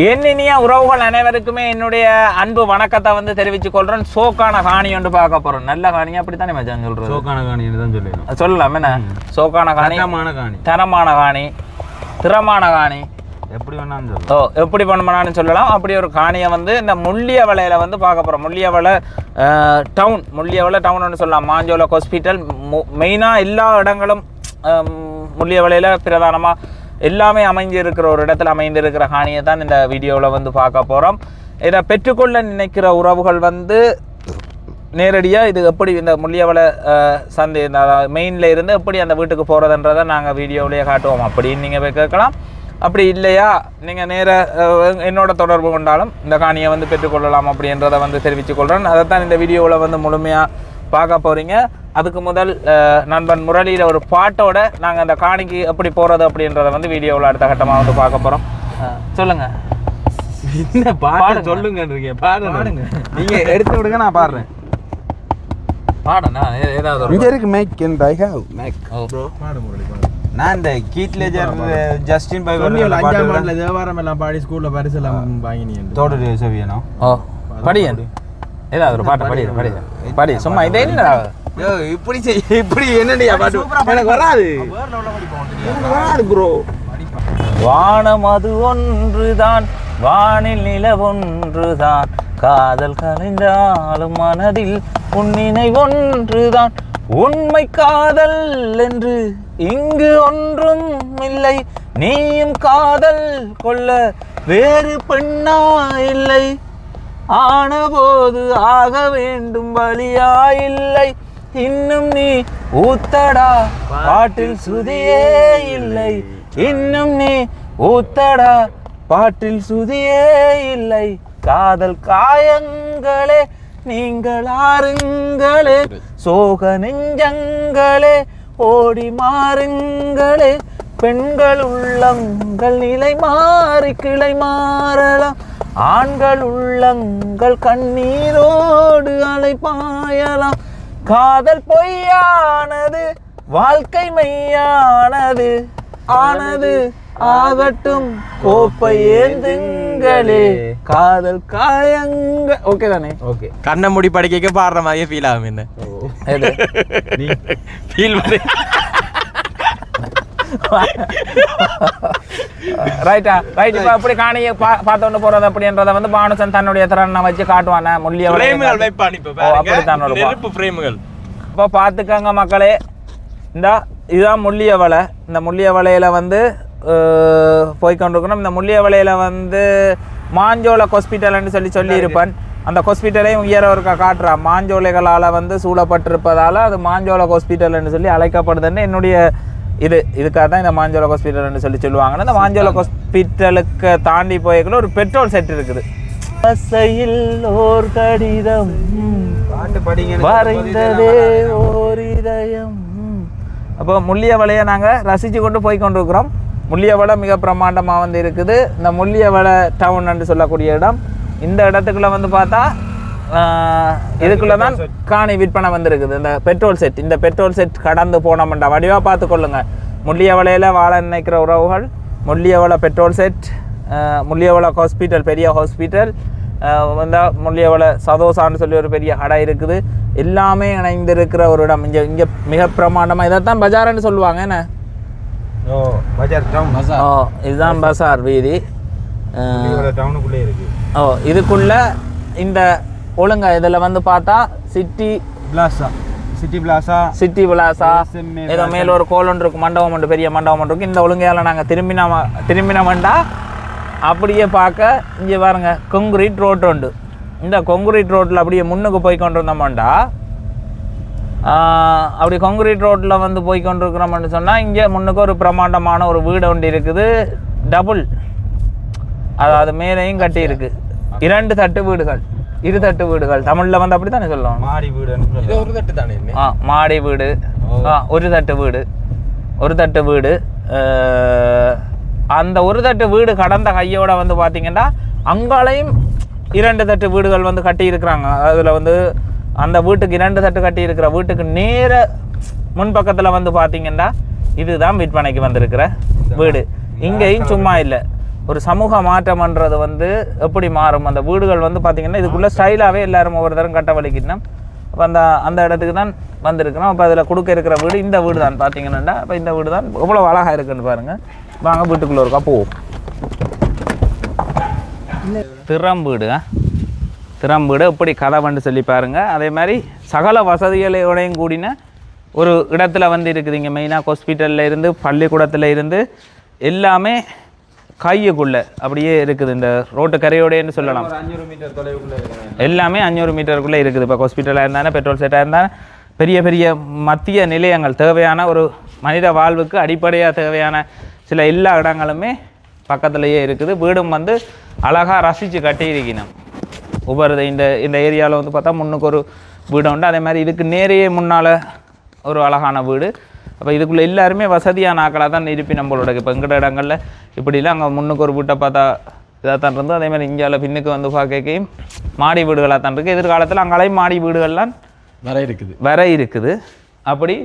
என்னினிய உறவுகள் அனைவருக்குமே என்னுடைய அன்பு வணக்கத்தை வந்து தெரிவித்துக் கொள்றேன். சோக்கான காணி ஒன்று பார்க்க போறோம். நல்ல காணி அப்படித்தானே மச்சான் சொல்றது? சோக்கான காணின்னு தான் சொல்லலாம் என்ன? சோக்கான காணி தரமான காணி. தரமான காணி திறமான காணி. எப்படி வேணாலும் ஓ எப்படி பண்ணணும்னு சொல்லலாம். அப்படி ஒரு காணியை வந்து இந்த முள்ளியவளையில வந்து பார்க்க போகிறோம் முள்ளியவளை டவுன் முள்ளியவளை டவுன் சொல்லலாம். மாஞ்சோல ஹாஸ்பிட்டல் மெயினாக எல்லா இடங்களும் அஹ், முள்ளியவளையில பிரதானமாக எல்லாமே அமைஞ்சிருக்கிற ஒரு இடத்துல அமைந்து இருக்கிற காணியை தான் இந்த வீடியோவில் வந்து பார்க்க போகிறோம் இதை பெற்றுக்கொள்ள நினைக்கிற உறவுகள் வந்து நேரடியாக இது எப்படி இந்த முள்ளியவள சந்தை இந்த மெயினில் இருந்து எப்படி அந்த வீட்டுக்கு போகிறதுன்றதை நாங்கள் வீடியோவிலேயே காட்டுவோம். அப்படின்னு நீங்கள் போய் கேட்கலாம். அப்படி இல்லையா? நீங்கள் நேர என்னோட தொடர்பு கொண்டாலும் இந்த காணியை வந்து பெற்றுக்கொள்ளலாம் அப்படின்றத வந்து தெரிவித்துக் கொள்கிறேன் அதை தான் இந்த வீடியோவில் வந்து முழுமையாக பார்க்க போகிறீங்க அதுக்கு முதல் நண்பன் முரளியில் ஒரு பாட்டோட நாங்கள் அந்த காணிக்கு எப்படி போகிறது அப்படின்றத வந்து வீடியோவில் அடுத்த கட்டமாக வந்து பார்க்க போகிறோம் சொல்லுங்கள் என்ன பாட்டு பாடுங்க. சொல்லுங்க இருக்கீங்க பாடுங்க. நீங்க எடுத்து விடுங்க நான் பாடுறேன். பாடண்ணா ஏதாவது இங்க இருக்கு make and I have make. நான் இந்த கீத் லெஜர் ஜஸ்டின் பை சொன்னியல்ல, அஞ்சாம் ஆண்டுல தேவாரம் எல்லாம் பாடி ஸ்கூல்ல பரிசு எல்லாம் வாங்கினீங்க தோடு செவியனோ படியன். ஏதாவது ஒரு பாட்டு படி படி படி. சும்மா இதே என்ன யோ இப்படி செய் இப்படி என்னடியா பாட்டு? எனக்கு வராது. வராது ப்ரோ வானம் அது ஒன்றுதான் வானில் நில ஒன்றுதான். காதல் கலைந்தாலும் மனதில் உன்னினை ஒன்றுதான். உண்மை காதல் என்று இங்கு ஒன்றும் இல்லை. நீயும் காதல் கொள்ள வேறு பெண்ணா இல்லை. ஆனபோது ஆக வேண்டும் வழியா இல்லை இன்னும் நீ ஊத்தடா பாட்டில் சுதியே இல்லை. இன்னும் நீ ஊத்தடா பாட்டில் சுதியே இல்லை. காதல் காயங்களே நீங்கள் ஆறுங்களே. சோக நெஞ்சங்களே ஓடி மாறுங்களே. பெண்கள் உள்ளங்கள் நிலை மாறி கிளை மாறலாம். ஆண்கள் உள்ளங்கள் கண்ணீரோடு அலை பாயலாம் காதல் பொய்யானது வாழ்க்கை மெய்யானது. ஆனது ஆகட்டும் கோப்பை ஏந்துங்களே. காதல் காயங்க ஓகே தானே? ஓகே கண்ணை மூடி படிக்க பாடுற மாதிரியே ஃபீல் ஆகும் என்ன? ஃபீல் பண்ணி. ரைட்டா ரைட் இப்போ அப்படி காணியை பா பார்த்தோன்னு போறது அப்படின்றத வந்து பானுசன் தன்னுடைய திறனை வச்சு காட்டுவானே. முள்ளிய ஃப்ரேம்கள் வைப்பான் இப்ப பாருங்க. வருவா. நெருப்பு ஃப்ரேம்கள் இப்போ பார்த்துக்கங்க மக்களே. இந்த இதுதான் முள்ளிய வலை. இந்த முள்ளிய வலையில வந்து அஹ், போய் கொண்டிருக்கணும். இந்த முள்ளிய வலையில வந்து மாஞ்சோல ஹாஸ்பிட்டல்னு சொல்லி சொல்லி இருப்பேன் அந்த ஹாஸ்பிட்டலையும் உயர ஒருக்கா காட்டுறா. மாஞ்சோலைகளால் வந்து சூழப்பட்டிருப்பதால் அது மாஞ்சோல ஹாஸ்பிட்டல்னு சொல்லி அழைக்கப்படுதுன்னு என்னுடைய இது இதுக்காக தான் இந்த மாஞ்சோல ஹாஸ்பிட்டல்னு சொல்லி சொல்லுவாங்க இந்த மாஞ்சோல ஹாஸ்பிட்டலுக்கு தாண்டி போய்க்குள்ள ஒரு பெட்ரோல் செட் இருக்குது. பசையில் ஓர் கடிதம் வரைந்ததே ஓர் இதயம் அப்போ முள்ளிய வலையை நாங்கள் ரசித்து கொண்டு போய் கொண்டிருக்கிறோம் முள்ளிய வலை மிக பிரம்மாண்டமாக வந்து இருக்குது. இந்த முள்ளிய வலை டவுன் என்று சொல்லக்கூடிய இடம். இந்த இடத்துக்குள்ள வந்து பார்த்தா இதுக்குள்ள தான் காணி விற்பனை வந்திருக்குது. இந்த பெட்ரோல் செட் இந்த பெட்ரோல் செட் கடந்து போனோம்டா. வடிவாக பார்த்து கொள்ளுங்க முள்ளிய வலையில் வாழ நினைக்கிற உறவுகள் Mulliyavalai petrol shed Mulliyavalai hospital பெரிய ஹாஸ்பிட்டல் வந்தா முள்ளியவள சதோசான்னு சொல்லி ஒரு பெரிய கடை இருக்குது. எல்லாமே இணைந்திருக்கிற ஒரு இடம். இங்கே இங்கே மிக பிரமாண்டமாக இதைத்தான் பஜார்னு சொல்லுவாங்க. என்ன? ஓ பஜார் டவுன் ஓ இதுதான் பசார் வீதி. டவுனுக்குள்ளே இருக்கு. ஓ இதுக்குள்ள இந்த ஒழுங்கா இதில் வந்து பார்த்தா city plaza. City plaza city SMA ஏதோ மேல ஒரு கோல் ஒன்று இருக்கு மண்டபம் ஒன்று பெரிய மண்டபம் ஒன்று இருக்கு. இந்த ஒழுங்கையால் நாங்கள் திரும்பினோம் திரும்பினோம்டா அப்படியே பார்க்க இங்கே பாருங்க கொங்குரீட் ரோட் உண்டு. இந்த கொங்குரீட் ரோட்டில் அப்படியே முன்னுக்கு போய் கொண்டு வந்தோம்டா அப்படி கொங்குரீட் ரோட்டில் வந்து போய் கொண்டு இருக்கிறோம்னு சொன்னால் இங்கே முன்னுக்கு ஒரு பிரம்மாண்டமான ஒரு வீடு ஒன்று இருக்குது. டபுள் அதாவது மேலேயும் கட்டி இருக்கு. இரண்டு தட்டு வீடுகள். இரு தட்டு வீடுகள். தமிழில் வந்து அப்படி தானே சொல்லுவாங்க? மாடி சொல்லுவாங்க. ஒரு தட்டு தானே ஆ மாடி வீடு. ஆ ஒரு தட்டு வீடு. ஒரு தட்டு வீடு. அந்த ஒரு தட்டு வீடு கடந்த கையோட வந்து பார்த்தீங்கன்னா அங்காலையும் இரண்டு தட்டு வீடுகள் வந்து கட்டி இருக்கிறாங்க அதில் வந்து அந்த வீட்டுக்கு இரண்டு தட்டு கட்டி இருக்கிற வீட்டுக்கு நேர முன்பக்கத்தில் வந்து பார்த்தீங்கன்னா இதுதான் விற்பனைக்கு வந்திருக்கிற வீடு. இங்கேயும் சும்மா இல்லை. ஒரு சமூக மாற்றம்ன்றது வந்து எப்படி மாறும்? அந்த வீடுகள் வந்து பார்த்தீங்கன்னா இதுக்குள்ளே ஸ்டைலாகவே எல்லாரும் ஒவ்வொரு தரம் கட்ட வலிக்கணும் அப்போ அந்த அந்த இடத்துக்கு தான் வந்திருக்கிறோம். அப்போ அதில் கொடுக்க இருக்கிற வீடு இந்த வீடு தான் பார்த்தீங்கன்னா அப்போ இந்த வீடு தான் எவ்வளோ அழகாக இருக்குன்னு பாருங்கள் வாங்க வீட்டுக்குள்ளே இருக்கா போவோம் திறம்பீடு திறம் திறம்பீடு எப்படி கதவண்டு சொல்லி பாருங்க. அதே மாதிரி சகல வசதிகளோடையும் கூடின ஒரு இடத்துல வந்து இருக்குது இங்கே மெயினாக ஹாஸ்பிட்டலில் இருந்து பள்ளிக்கூடத்தில் இருந்து எல்லாமே கையுக்குள்ளே அப்படியே இருக்குது இந்த ரோட்டு கரையோடேன்னு சொல்லலாம். அஞ்சூறு மீட்டர் தொலைவுக்குள்ள இருக்கிறேன் எல்லாமே அஞ்சூறு மீட்டருக்குள்ளே இருக்குது. இப்போ ஹாஸ்பிட்டலாக இருந்தாலும் பெட்ரோல் செட்டாக இருந்தாலும் பெரிய பெரிய மத்திய நிலையங்கள் தேவையான ஒரு மனித வாழ்வுக்கு அடிப்படையாக தேவையான சில எல்லா இடங்களுமே பக்கத்துலேயே இருக்குது. வீடும் வந்து அழகாக ரசித்து கட்டியிருக்கணும். ஒவ்வொரு இந்த இந்த ஏரியாவில் வந்து பார்த்தா முன்னுக்கு ஒரு வீடு உண்டு. அதே மாதிரி இதுக்கு நேரையே முன்னால் ஒரு அழகான வீடு. அப்போ இதுக்குள்ளே எல்லாருமே வசதியான ஆக்களாக தான் இருப்பி நம்மளோட இப்போ எங்கிட்ட இடங்களில். இப்படிலாம் அங்கே முன்னுக்கு ஒரு வீட்டை பார்த்தா இதாக தான் இருந்தோம் அதே மாதிரி இந்தியாவில் பின்னுக்கு வந்து பார்க்கையும் மாடி வீடுகளாக தான் இருக்குது எதிர்காலத்தில் அங்கேயும் மாடி வீடுகள்லாம் வர இருக்குது. வர இருக்குது. அப்படி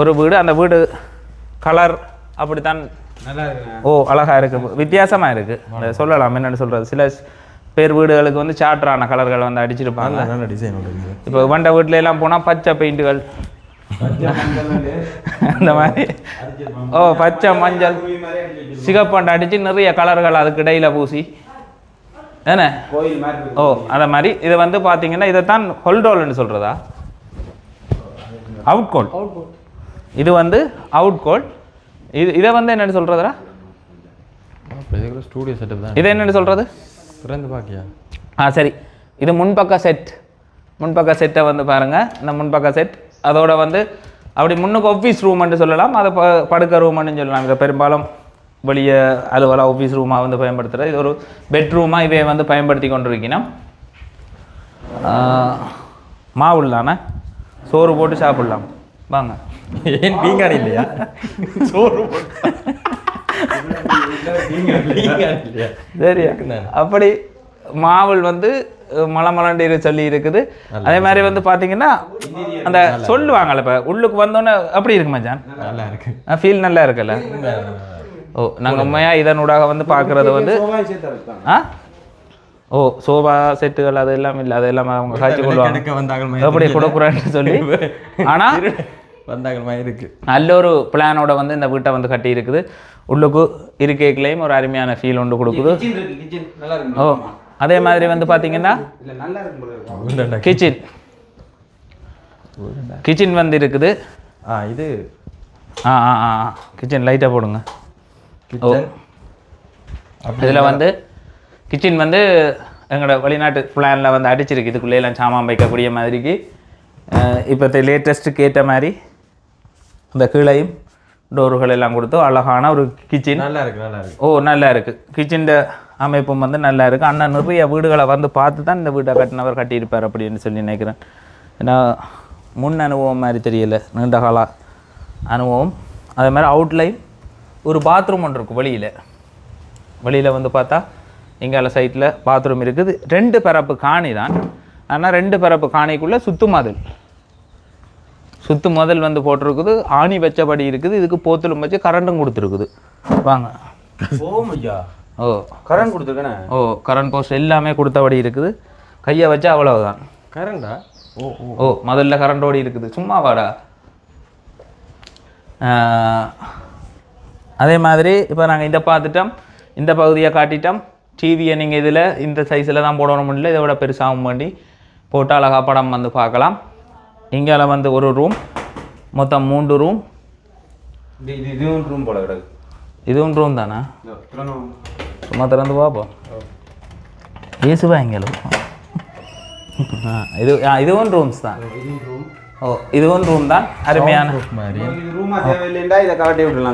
ஒரு வீடு அந்த வீடு கலர் அப்படித்தான் ஓ அழகா இருக்கு. வித்தியாசமா இருக்கு. அதை சொல்லலாம் என்னன்னு சொல்றது. சில பேர் வீடுகளுக்கு வந்து சாற்றான கலர்கள் வந்து அடிச்சிருப்பாங்க. இருக்குது. இப்போ வண்ட வீட்ல எல்லாம் போனா பச்சை பெயிண்டுகள் அந்த மாதிரி. ஓ பச்சை மஞ்சள். சிகப்பண்டு அடிச்சு நிறைய கலர்கள் அதுக்கு இடையில பூசி. என்ன? கோயில் மாதிரி ஓ அத மாதிரி. இது வந்து பாத்தீங்கன்னா இதைத்தான் ஹொல்டோல்னு சொல்றதா? அவுட் கோல் இது வந்து அவுட் கோல் இது இதை வந்து என்னன்னு இதுக்குள்ள ஸ்டூடியோ செட்டப் தான். இது என்னன்னு சொல்றது? திறந்து பாக்கியா? ஆ சரி. இது முன்பக்க செட் முன்பக்க செட்டை வந்து பாருங்க. இந்த முன்பக்க செட் அதோட வந்து அப்படி முன்னுக்கு ஆஃபீஸ் ரூம்னு சொல்லலாம். அதை ப படுக்க ரூம்னு சொல்லலாம். இதை பெரும்பாலும் வெளியே அலுவலக ஆஃபீஸ் ரூமாக வந்து பயன்படுத்துகிறது இது ஒரு பெட்ரூமாக இவை வந்து பயன்படுத்தி கொண்டிருக்கணும் தானே சோறு போட்டு சாப்பிட்லாம். வாங்க. ஏன் பீங்கான் இல்லையா? சோறு பீங்கான் இல்லையா சரி இருக்குண்ணே. அப்படி மாவுள் வந்து மலமலண்டு சொல்லி இருக்குது அதே மாதிரி வந்து பார்த்தீங்கன்னா அந்த சொல்லுவாங்கல்ல இப்போ உள்ளுக்கு வந்தோன்னே அப்படி இருக்கு மச்சான் நல்லா இருக்கு. ஃபீல் நல்லா இருக்குல்ல? ஓ நாங்கள் உண்மையாக இதனூடாக வந்து பார்க்குறது வந்து ஆ? ஓ சோபா செட்டுகள் அது எல்லாம் இல்லை அது எல்லாம் அவங்க காய்ச்சி கொள்வாங்க. எப்படி கொடுக்குறேன்னு சொல்லி. ஆனால் வந்தாங்க மாதிரி இருக்கு நல்ல ஒரு பிளானோட வந்து இந்த வீட்டை வந்து கட்டி இருக்குது உள்ளுக்கு இருக்கைகளையும் ஒரு அருமையான ஃபீல் ஒன்று கொடுக்குது. கிச்சன் இருக்கு கிச்சன் நல்லா இருக்கு. ஓ அதே மாதிரி வந்து பார்த்தீங்கன்னா இல்ல நல்லா இருக்கும் போல இருக்கு. கிச்சன். கிச்சன் வந்து இருக்குது. ஆ இது. ஆ ஆ ஆ கிச்சன் லைட்டாக போடுங்க. கிச்சன். இதில் வந்து கிச்சன் வந்து எங்களோட வெளிநாட்டு பிளானில் வந்து அடிச்சிருக்கு. இதுக்குள்ளே எல்லாம் சாமான் வைக்கக்கூடிய மாதிரிக்கு. இப்போ லேட்டஸ்ட்டுக்கு ஏற்ற மாதிரி இந்த கீழையும் டோர்கள் எல்லாம் கொடுத்து அழகான ஒரு கிச்சன். நல்லா இருக்கு நல்லா இருக்கு. ஓ நல்லா இருக்குது கிச்சன் அமைப்பும் வந்து நல்லா இருக்குது அண்ணன் நிறைய வீடுகளை வந்து பார்த்து தான் இந்த வீட்டை கட்டினவர் கட்டியிருப்பார் அப்படின்னு சொல்லி நினைக்கிறேன். ஏன்னா முன் அனுபவம் மாதிரி தெரியல. நீண்ட கால அனுபவம். அதே மாதிரி அவுட்லைன் ஒரு பாத்ரூம் ஒன்று இருக்கும் வெளியில். வெளியில் வந்து பார்த்தா இங்கால சைட்டில் பாத்ரூம் இருக்குது. ரெண்டு பரப்பு காணி தான். ஆனால் ரெண்டு பரப்பு காணிக்குள்ளே சுத்து மதில். சுத்து மதில் வந்து போட்டிருக்குது. ஆணி வச்சபடி இருக்குது. இதுக்கு போத்தலும் வச்சு கரண்டும் கொடுத்துருக்குது. வாங்க. ஓம் ஐயா ஓ. கரண்ட் கொடுத்துருக்கேனே? ஓ கரண்ட் போஸ்ட் எல்லாமே கொடுத்தபடி இருக்குது. கையை வச்சா அவ்வளவுதான். கரண்டா? ஓ ஓ. முதல்ல கரண்ட் ஓடி இருக்குது. சும்மா வாடா. அதே மாதிரி இப்போ நாங்கள் இதை பார்த்துட்டோம். இந்த பகுதியை காட்டிட்டோம். டிவியை நீங்கள் இதில் இந்த சைஸில் தான் போடணும் முடியல. இதை விட பெருசாகவும் வேண்டி போட்டு அழகா படம் வந்து பார்க்கலாம். இங்கால வந்து ஒரு ரூம் மொத்தம் மூன்று ரூம் இது இது இதுவும் ரூம் போல கிடக்கு. இதுவும் ரூம் தானே. சும்மா திறந்து பார்ப்போம் ஏசுவா எங்கே இது ஆ இதுவும் ரூம்ஸ் தான். ஓ இதுவும் ரூம் தான். அருமையான.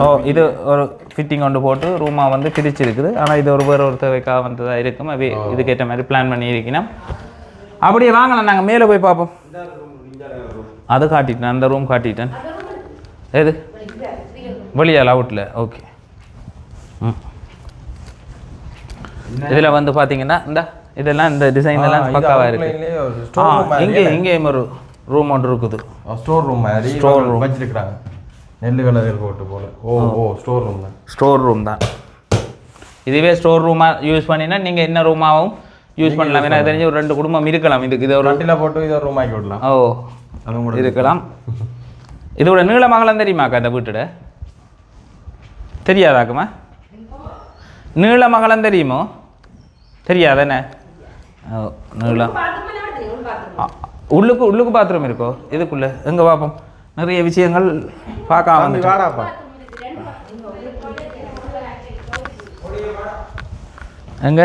ஓ. இது ஒரு ஃபிட்டிங் கொண்டு போட்டு ரூமாக வந்து பிரிச்சிருக்குது. ஆனால் இது ஒரு வேறு ஒரு தேவைக்காக வந்ததாக இருக்கும் அது இதுக்கேற்ற மாதிரி பிளான் பண்ணி இருக்கணும் அப்படியே வாங்கலாம் நாங்கள் மேலே போய் பார்ப்போம். அது காட்டிட்டேன். அந்த ரூம் காட்டிட்டேன். எது? வெளியால் அவுட்டில் ஓகே ம். இதில் வந்து பார்த்தீங்கன்னா இந்த இதெல்லாம் இந்த டிசைன் எல்லாம் பக்காவாக இருக்கு. இங்கே இங்கேயும் ஒரு ரூம் ஒன்று இருக்குது. ஸ்டோர் ரூம் மாதிரி. ஸ்டோர். ரூம் வச்சிருக்காங்க நெல்லு கலரில் போட்டு போல. ஓ ஓ ஸ்டோர் ரூம் தான். ஸ்டோர் ரூம் தான். இதுவே ஸ்டோர் ரூமாக யூஸ் பண்ணினா நீங்கள் என்ன ரூமாகவும் யூஸ் பண்ணலாம். எனக்கு தெரிஞ்சு ஒரு ரெண்டு குடும்பம் இருக்கலாம். இதுக்கு இது ஒரு வண்டியில் போட்டு இதை ரூம் ஆக்கி விடலாம். ஓ அதுவும் கூட இருக்கலாம். இதோட நீளமங்கலம் தெரியுமாக்கா இந்த வீட்டோட தெரியாதாக்குமா? நீளமங்கலம் தெரியுமோ தெரியாதானே ஓ நீளம் உள்ளுக்கு உள்ளுக்கு பாத்ரூம் இருக்கோ இதுக்குள்ள எங்க பார்ப்போம் நிறைய விஷயங்கள் பார்க்காம எங்க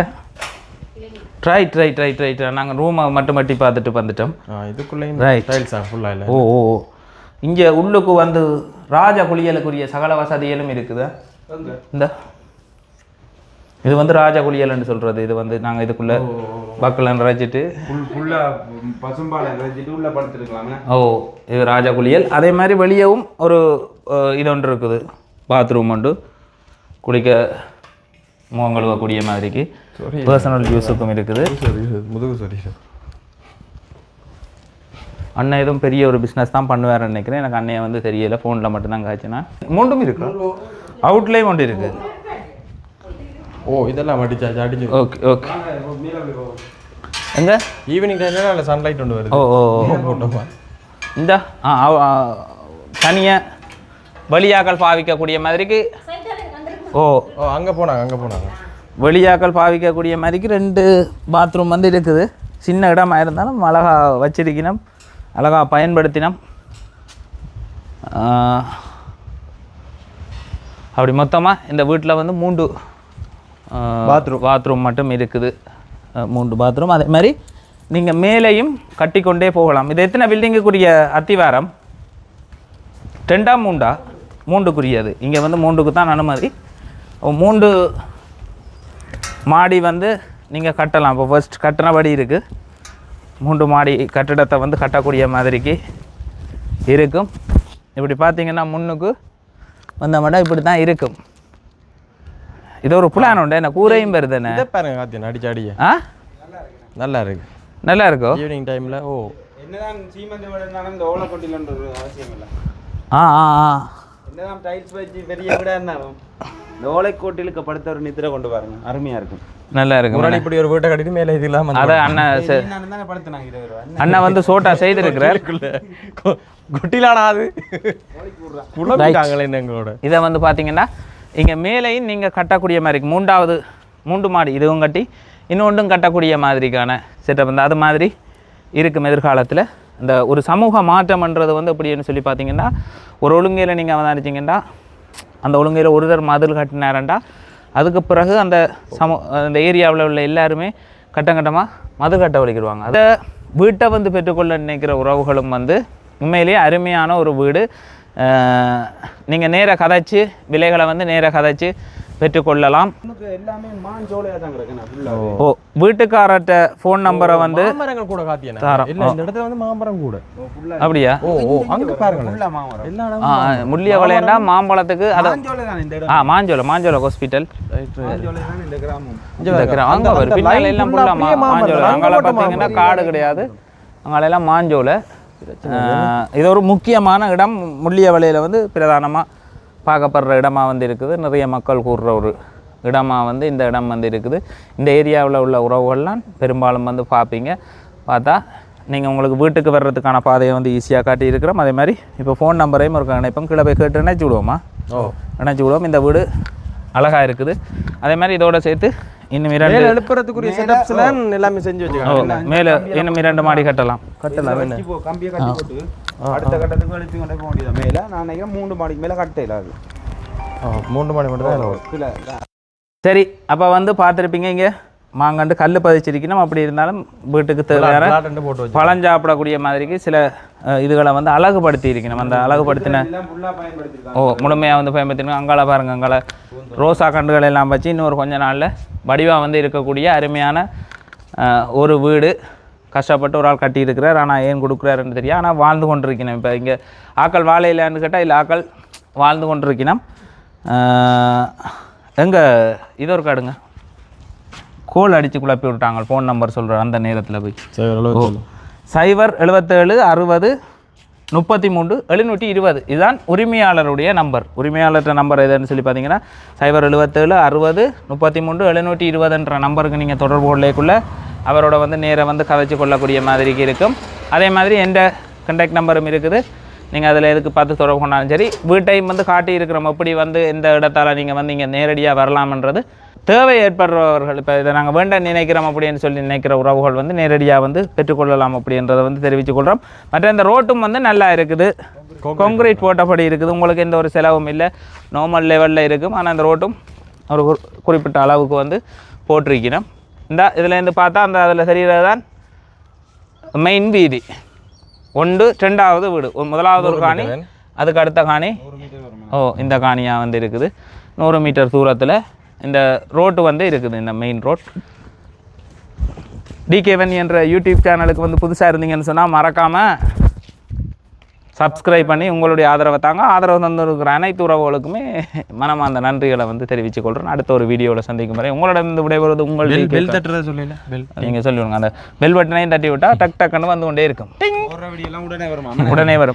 ரைட் ரைட் ரைட் ரைட் நாங்கள் ரூமை மட்டும் மட்டி பார்த்துட்டு வந்துட்டோம் இதுக்குள்ளேயும் Right. டைல்ஸா ஃபுல்லாக இல்லை ஓ ஓ ஓ இங்கே உள்ளுக்கு வந்து ராஜ குளியலுக்குரிய சகல வசதிகளும் இருக்குதா இந்த இது வந்து ராஜ குளியல்னு சொல்றது. இது வந்து நாங்கள் இதுக்குள்ள பக்கல நிறைச்சிட்டு பசும்பாலை உள்ளே படுத்துருக்கலாமே. ஓ இது ராஜா குளியல். அதே மாதிரி வெளியவும் ஒரு இது ஒன்று இருக்குது. பாத்ரூம் உண்டு. குளிக்க முகம் கழுவக்கூடிய மாதிரிக்கு பர்சனல் யூஸுக்கும் இருக்குது. முதுகு சரி அண்ணன் எதுவும் பெரிய ஒரு பிஸ்னஸ் தான் பண்ணுவாருன்னு நினைக்கிறேன். எனக்கு அண்ணையை வந்து தெரியல. ஃபோனில் மட்டும்தான் காய்ச்சினா. மூண்டும் இருக்கு? அவுட்லேயும் ஒன்று இருக்கு. ஓ இதெல்லாம் அடிச்சாச்சு அடிச்சு ஓகே ஓகே எங்க? ஈவினிங் டைம்ல நல்ல சன்லைட் ஒன்று வருது. ஓ ஓ ஓ. போட்டோமா? இந்த. ஆ தனியாக வழியாக்கள் பாவிக்கக்கூடிய மாதிரிக்கு ஓ. ஓ அங்கே போனாங்க அங்கே போனாங்க. வெளியாக்கள் பாவிக்கக்கூடிய மாதிரிக்கு ரெண்டு பாத்ரூம் வந்து இருக்குது. சின்ன இடமா இருந்தாலும் அழகா வச்சிருக்கணும் அழகா பயன்படுத்தினோம். அப்படி மொத்தமாக இந்த வீட்டில் வந்து மூன்று பாத்ரூம் பாத்ரூம் மட்டும் இருக்குது. மூன்று பாத்ரூம் அதே மாதிரி நீங்கள் மேலேயும் கட்டிக்கொண்டே போகலாம். இது எத்தனை பில்டிங்குக்குரிய அத்திவாரம்? ரெண்டா மூண்டா மூண்டுக்குரியது இங்கே வந்து மூண்டுக்கு தான் அனுமதி மூன்று மாடி வந்து நீங்கள் கட்டலாம். இப்போ ஃபர்ஸ்ட் கட்டினபடி இருக்குது மூன்று மாடி கட்டிடத்தை வந்து கட்டக்கூடிய மாதிரிக்கு இருக்கும். இப்படி பார்த்தீங்கன்னா முன்னுக்கு வந்த மாட்டா இப்படி தான் இருக்கும். இது ஒரு பிளான் உண்டு என்ன கூரையும் வருதுண்ணே இதை பாருங்க காத்தியன் அடிச்சு அடிய ஆ நல்லா இருக்கு நல்லா இருக்கோ ஈவினிங் டைம்ல ஓ என்னதான் சீமெண்ட் வீடு இருந்தாலும் இந்த ஓலை கொட்டிலன்ற ஒரு அவசியம் இல்லை ஆ ஆ ஆ என்னதான் டைல்ஸ் வச்சு பெரிய வீடாக இருந்தாலும் இந்த ஓலைக்கோட்டிலுக்கு படுத்த ஒரு நித்திரை கொண்டு பாருங்க அருமையாக இருக்கும் நல்லா ஒரு நாள் இருக்கு இப்படி ஒரு வீட்டை கட்டிட்டு மேலே இது இல்லாமல் அதை அண்ணன் செ- நான் தானே படுத்தினாங்க இருபது ரூபா அண்ணன் வந்து சோட்டா செய்திருக்கிறார் குட்டிலாடா அது குழம்பிட்டாங்களே எங்களோட இதை வந்து பார்த்தீங்கன்னா இங்கே மேலேயும் நீங்கள் கட்டக்கூடிய மாதிரி இருக்குது மூன்றாவது மூன்று மாடி இதுவும் கட்டி. இன்னொன்றும் கட்டக்கூடிய மாதிரிக்கான செட்டப் வந்து அது மாதிரி இருக்கும் எதிர்காலத்தில். இந்த ஒரு சமூக மாற்றம்ன்றது வந்து எப்படின்னு சொல்லி பார்த்தீங்கன்னா ஒரு ஒழுங்கையில் நீங்கள் அவதானிச்சிங்கன்னா அந்த ஒழுங்கையில் ஒருத்தர் மதில் கட்டினாரண்டா அதுக்கு பிறகு அந்த சமூ அந்த ஏரியாவில் உள்ள எல்லாருமே கட்டம் கட்டமாக மது கட்ட வலிக்கிடுவாங்க. அதை வீட்டை வந்து பெற்றுக்கொள்ள நினைக்கிற உறவுகளும் வந்து உண்மையிலேயே அருமையான ஒரு வீடு. நீங்கள் நேர கதைச்சு விலைகளை வந்து நேர கதைச்சு பெற்றுக்கொள்ளலாம். ஓ வீட்டுக்காரர்கிட்ட ஃபோன் நம்பரை வந்து கூட காத்தியன தாரம். இல்ல இந்த இடத்துல வந்து மாமரம் கூட. அப்படியா? ஓ ஓ அங்க முள்ளிய வளையண்டா மாம்பழத்துக்கு அதை மாஞ்சோலை தான் இந்த ஆ மாஞ்சோலை மாஞ்சோலை ஹாஸ்பிட்டல் இந்த கிராமம். அங்க அந்த பின்னால எல்லாம் மாமரம். மாஞ்சோலை. அங்க அங்கால மட்டும் பார்த்தீங்கன்னா. காடு கிடையாது. அங்கால எல்லாம் மாஞ்சோலை. இது ஒரு முக்கியமான இடம். முள்ளிய வலையில் வந்து பிரதானமாக பார்க்கப்படுற இடமா வந்து இருக்குது. நிறைய மக்கள் கூறுற ஒரு இடமா வந்து இந்த இடம் வந்து இருக்குது. இந்த ஏரியாவில் உள்ள உறவுகள்லாம் பெரும்பாலும் வந்து பார்ப்பீங்க. பார்த்தா நீங்கள் உங்களுக்கு வீட்டுக்கு வர்றதுக்கான பாதையை வந்து ஈஸியாக காட்டி இருக்கிறோம். அதே மாதிரி இப்போ ஃபோன் நம்பரையும் ஒரு இணைப்போம் கீழே போய் கேட்டு இணைச்சி விடுவோமா? ஓ. இணைச்சி விடுவோம். இந்த வீடு அழகாக இருக்குது. அதே மாதிரி இதோட சேர்த்து இன்னும் மேல இரண்டு எழுப்புறதுக்குரிய செட்டப்ஸ்ல எல்லாமே செஞ்சு ஓ வச்சுக்காங்க மேலே இன்னும் இரண்டு மாடி கட்டலாம். கட்டலாம் என்ன? இப்போ கம்பியை கட்டி போட்டு அடுத்த கட்டத்துக்கு எடுத்து கொண்டு போக வேண்டியது மேலே நான் நினைக்கிறேன் மூணு மாடிக்கு மேலே கட்டையில் அது. மணி மட்டும் தான் சரி அப்போ வந்து பார்த்துருப்பீங்க இங்கே? மாங்கண்டு கல் பதிச்சிருக்கணும். அப்படி இருந்தாலும் வீட்டுக்கு தேவையான பழம் சாப்பிடக்கூடிய மாதிரிக்கு சில இதுகளை வந்து அழகுபடுத்தி இருக்கணும் அந்த அழகுபடுத்தின ஓ முழுமையாக வந்து பயன்படுத்தினோம் அங்கால பாருங்க அங்கால ரோசா கண்டுகள் எல்லாம் வச்சு இன்னொரு கொஞ்ச நாளில் வடிவாக வந்து இருக்கக்கூடிய அருமையான ஒரு வீடு கஷ்டப்பட்டு ஒரு ஆள் கட்டியிருக்கிறார். ஆனால் ஏன் கொடுக்குறாருன்னு தெரியும் ஆனால் வாழ்ந்து கொண்டிருக்கணும். இப்போ இங்கே ஆக்கள் வாழையிலான்னு கேட்டால் இல்லை ஆக்கள் வாழ்ந்து கொண்டிருக்கணும். எங்கே இது ஒரு காடுங்க. கோல் அடித்து குழப்பி விட்டாங்க. ஃபோன் நம்பர் சொல்கிறேன் அந்த நேரத்தில் போய். சைபர் எழுபத்தேழு அறுபது முப்பத்தி மூன்று எழுநூற்றி இருபது. இதுதான் உரிமையாளருடைய நம்பர் உரிமையாளர்கிட்ட நம்பர் எதுன்னு சொல்லி பார்த்தீங்கன்னா சைபர் எழுபத்தேழு அறுபது முப்பத்தி மூன்று எழுநூற்றி இருபதுன்ற நம்பருக்கு நீங்கள் தொடர்பு கொள்ளக்குள்ள அவரோட வந்து நேராக வந்து கதைச்சு கொள்ளக்கூடிய மாதிரிக்கு இருக்கும். அதே மாதிரி எந்த கண்டாக்ட் நம்பரும் இருக்குது. நீங்கள் அதில் எதுக்கு பார்த்து தொடர்பு கொண்டாலும் சரி வீட்டையும் வந்து காட்டி இருக்கிறோம் எப்படி வந்து எந்த இடத்தால நீங்கள் வந்து இங்கே நேரடியாக வரலாம்ன்றது தேவை ஏற்படுறவர்கள் இப்போ இதை நாங்கள் வேண்ட நினைக்கிறோம் அப்படின்னு சொல்லி நினைக்கிற உறவுகள் வந்து நேரடியாக வந்து பெற்றுக்கொள்ளலாம் அப்படின்றத வந்து தெரிவித்துக் கொள்கிறோம் மற்ற இந்த ரோட்டும் வந்து நல்லா இருக்குது. கான்கிரீட் போட்டபடி இருக்குது. உங்களுக்கு எந்த ஒரு செலவும் இல்லை. நார்மல் லெவலில் இருக்கும். ஆனால் அந்த ரோட்டும் ஒரு குறி- குறிப்பிட்ட அளவுக்கு வந்து போட்டிருக்கிறோம். இந்த இதுலேருந்து பார்த்தா அந்த அதில் தெரிகிறது தான் மெயின் வீதி. ஒன்று ரெண்டாவது வீடு. முதலாவது ஒரு காணி. அதுக்கு அடுத்த காணி. ஓ இந்த காணியாக வந்து இருக்குது. நூறு மீட்டர் தூரத்தில் இந்த ரோட்டு வந்து இருக்குது இந்த மெயின் ரோட் டிகேவன் என்ற யூடியூப் சேனலுக்கு வந்து புதுசாக இருந்தீங்கன்னு சொன்னால் மறக்காமல் சப்ஸ்கிரைப் பண்ணி உங்களுடைய ஆதரவை தாங்க. ஆதரவு தந்திருக்கிற அனைத்து உறவுகளுக்குமே மனமார்ந்த நன்றிகளை வந்து தெரிவித்துக் கொள்கிறேன் அடுத்த ஒரு வீடியோவில் சந்திக்கும் வரை உங்களிடம் விடைபெறுவது உங்கள் பெல் தட்டுறத சொல்லல பெல் நீங்கள் சொல்லிவிடுங்க அந்த பெல் பட்டனையும் தட்டி விட்டால் டக் டக்குன்னு வந்து கொண்டே இருக்கும். உடனே வருமா? உடனே வரும்.